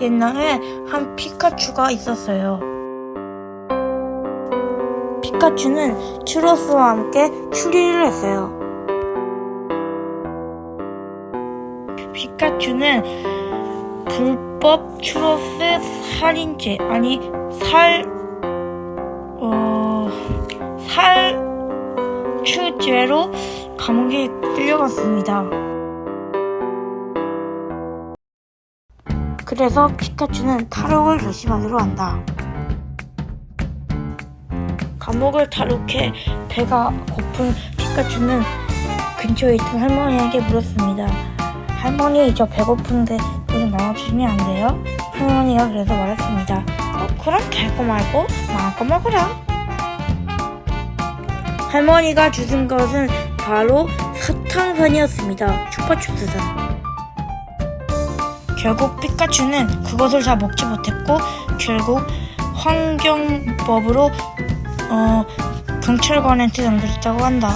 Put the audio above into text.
옛날에 한 피카츄가 있었어요. 피카츄는 추로스와 함께 추리를 했어요. 피카츄는 불법 추로스 살인죄 아니 살 어, 살추죄로 감옥에 끌려갔습니다. 그래서 피카츄는 탈옥을 결심하기로 한다. 감옥을 탈옥해 배가 고픈 피카츄는 근처에 있던 할머니에게 물었습니다. 할머니, 저 배고픈데 좀 나눠주시면 안 돼요? 할머니가 그래서 말했습니다. 어, 그럼 개고 말고 마음껏 먹으라. 할머니가 주신 것은 바로 사탕선이었습니다. 추파춥스선. 결국 피카츄는 그것을 다 먹지 못했고 결국 환경법으로 어, 경찰관한테 넘겨졌다고 한다.